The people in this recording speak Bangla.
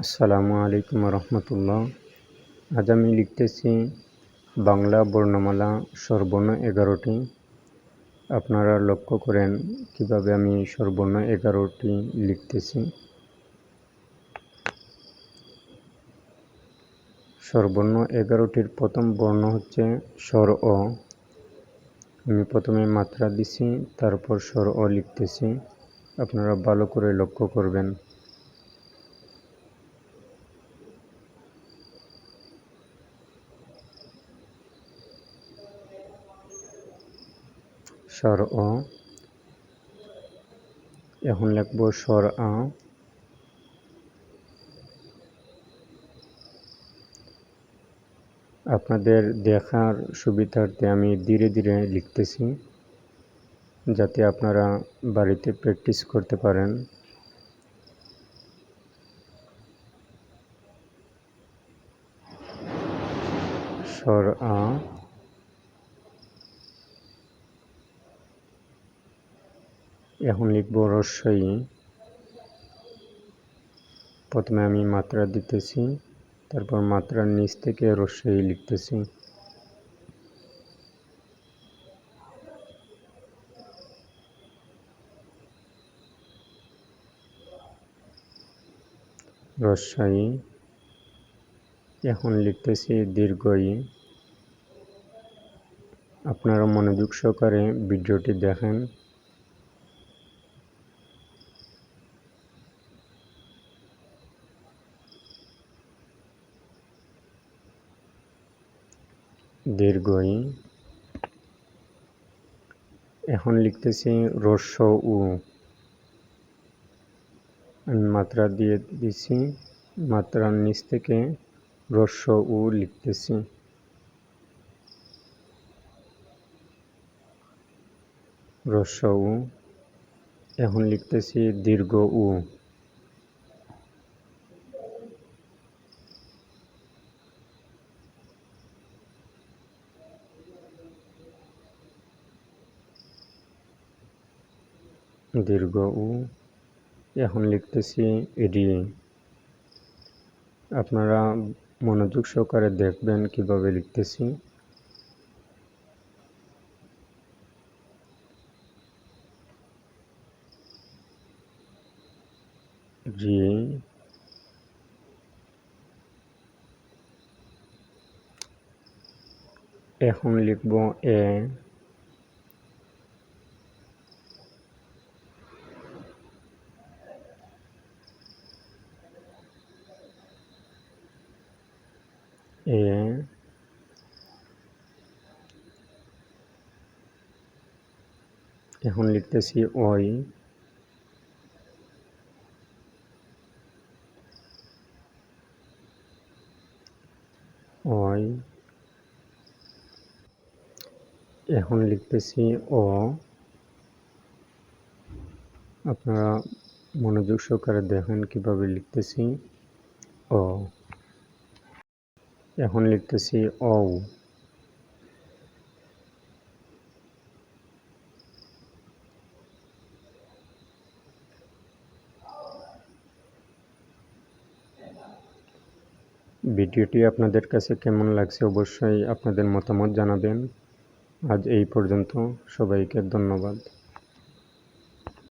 আসসালামু আলাইকুম রহমতুল্লাহ। আজ আমি লিখতেছি বাংলা বর্ণমালা সর্বর্ণ এগারোটি। আপনারা লক্ষ্য করেন কীভাবে আমি সর্বর্ণ এগারোটি লিখতেছি। সর্বর্ণ এগারোটির প্রথম বর্ণ হচ্ছে স্বর অ। আমি প্রথমে মাত্রা দিছি, তারপর স্বর অ লিখতেছি। আপনারা ভালো করে লক্ষ্য করবেন। স্বর অ। এখন লিখব স্বর আ। আপনাদের দেখার সুবিধার্থে আমি ধীরে ধীরে লিখতেছি, যাতে আপনারা বাড়িতে প্র্যাকটিস করতে পারেন। স্বর আ। এখন লিখব রস্বই প্রথমে আমি মাত্রা দিতেছি, তারপর মাত্রার নিচ থেকে রস্বই লিখতেছি। রস্বই এখন লিখতেছি দীর্ঘই। আপনারা মনোযোগ সহকারে ভিডিওটি দেখেন। দীর্ঘই। এখন লিখতেছি রস্য উ। মাত্রা দিয়ে দিছি, মাত্রার নিচ থেকে রস্য উ লিখতেছি। রস্য উ। এখন লিখতেছি দীর্ঘ উ। দীর্ঘ উ এখন লিখতেছি রি আপনারা মনোযোগ সহকারে দেখবেন কীভাবে লিখতেছি। রি এখন লিখব এ। এ। এখন লিখতেছি ওই ওই এখন লিখতেছি অ আপনারা মনোযোগ সহকারে দেখেন কীভাবে লিখতেছি অ এখন লিখতেছি ঔ। ভিডিওটি আপনাদের কাছে কেমন লাগছে অবশ্যই আপনাদের মতামত জানাবেন। আজ এই পর্যন্ত সবাইকে ধন্যবাদ।